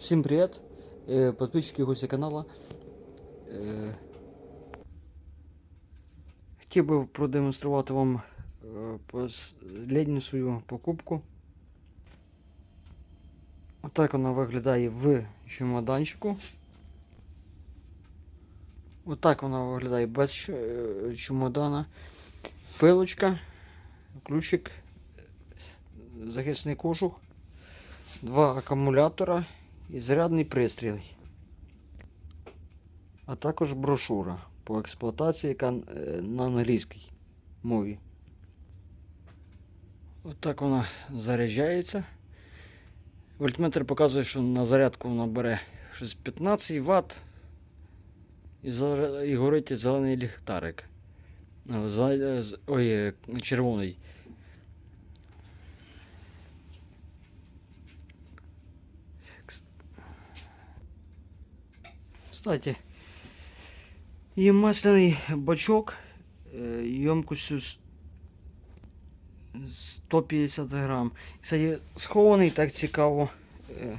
Всім привіт, е, підписчики і гості каналу. Е, Хотів би продемонструвати вам е, последню свою покупку. Отак вона виглядає в чемоданчику. Отак вона виглядає без чемодана. Пилочка, ключик, захисний кожух, два акумулятора і зарядний пристрій. А також брошура по експлуатації, яка е, на англійській мові. Отак вона заряджається. Вольтметр показує, що на зарядку вона бере щось 15 Вт і, зар- і горить зелений ліхтарик. Е, Ой, е, червоний. Кстати, є масляний бачок е, ємкостю с- 150 грам. Кстати, схований так цікаво е,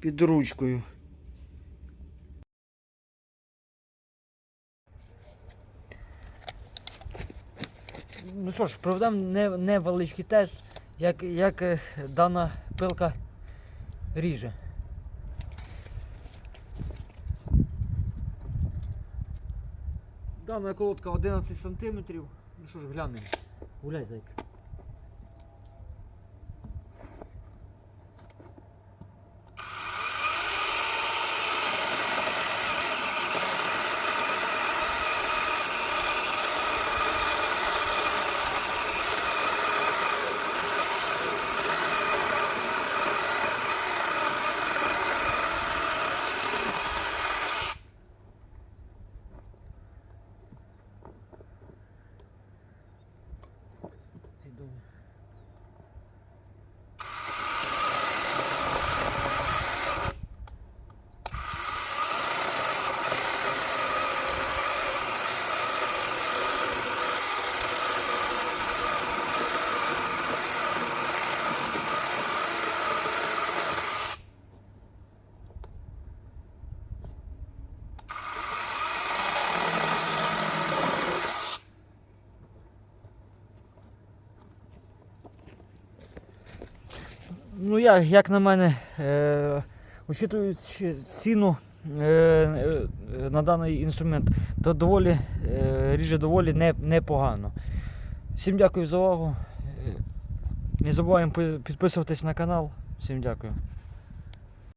під ручкою. Ну що ж, проведемо не- невеличкий тест, як, як е, дана пилка ріже. Дана колодка 11 см. Ну що ж, глянемо. Гуляй, зайка. Ну, я, як на мене, е, учитуючи ціну е, е, на даний інструмент, то доволі е, ріже доволі не, непогано. Всім дякую за увагу. Не забуваємо пи- підписуватись на канал. Всім дякую.